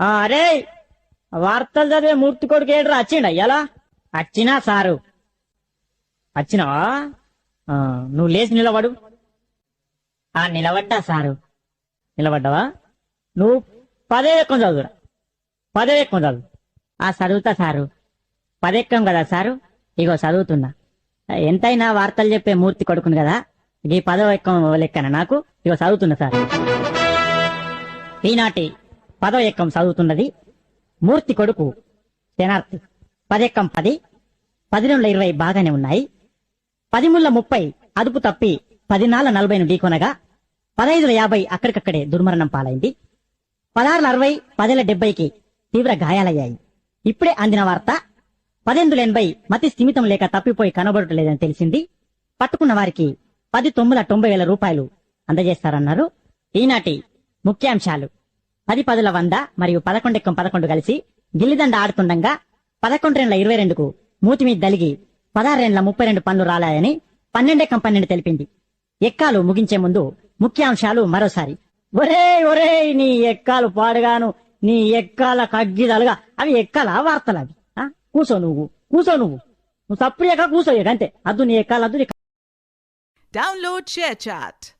ఆ, అరే వార్తలు చదివే మూర్తి కొడుకు ఏడ్రా వచ్చిండ ఎలా? వచ్చినా సారు. వచ్చినావా నువ్వు లేచి నిలబడు. ఆ నిలబడ్డా సారు. నిలబడ్డావా? నువ్వు పదే ఎక్కువ చదువురా. పదే ఎక్కువ చదువు. ఆ చదువుతా సారు. పదెక్కం కదా సారు? ఇగో చదువుతున్నా. ఎంతైనా వార్తలు చెప్పే మూర్తి కొడుకును కదా? ఈ పదవ ఎక్కం లెక్కన నాకు? ఇగో చదువుతున్నా సార్. ఈనాటి పదవ ఎక్కం చదువుతున్నది. మూర్తి కొడుకు శనార్థి పదెక్కం పది పదిహేనుల ఇరవై బాగానే ఉన్నాయి. పదిముళ్ళ ముప్పై అదుపు తప్పి పదినాళ్ళ నలభైను ఢీకొనగా పదహైదుల యాభై అక్కడికక్కడే దుర్మరణం పాలైంది. పదహారుల అరవై పదేళ్ళ డెబ్బైకి తీవ్ర గాయాలయ్యాయి. ఇప్పుడే అందిన వార్త పదెనిమిదిల ఎనభై మతి స్థిమితం లేక తప్పిపోయి కనబడటలేదని తెలిసింది. పట్టుకున్న వారికి పది తొమ్మిది తొంభై వేల రూపాయలు అందజేస్తారన్నారు. ఈనాటి ముఖ్యాంశాలు. పది పదుల వంద మరియు పదకొండెక్కం పదకొండు కలిసి గిల్లిదండ ఆడుతుండగా పదకొండేండ్ల ఇరవై రెండుకు మూతి మీద దలిగి పదహారేండ్ల ముప్పై రెండు పనులు రాలాయని పన్నెండెక్కం పన్నెండు తెలిపింది. ఎక్కాలు ముగించే ముందు ముఖ్యాంశాలు మరోసారి. ఒరే ఒరే నీ ఎక్కాలు పాడుగాను నీ ఎక్కాల కగ్గిదాలుగా. అవి ఎక్కాల వార్తలు అవి ఆ? కూసో నువ్వు కూసో నువ్వు. నువ్వు తప్పుడు ఎక్క అంతే. అద్దు నీ ఎక్కాలు అద్దు నీ చాట్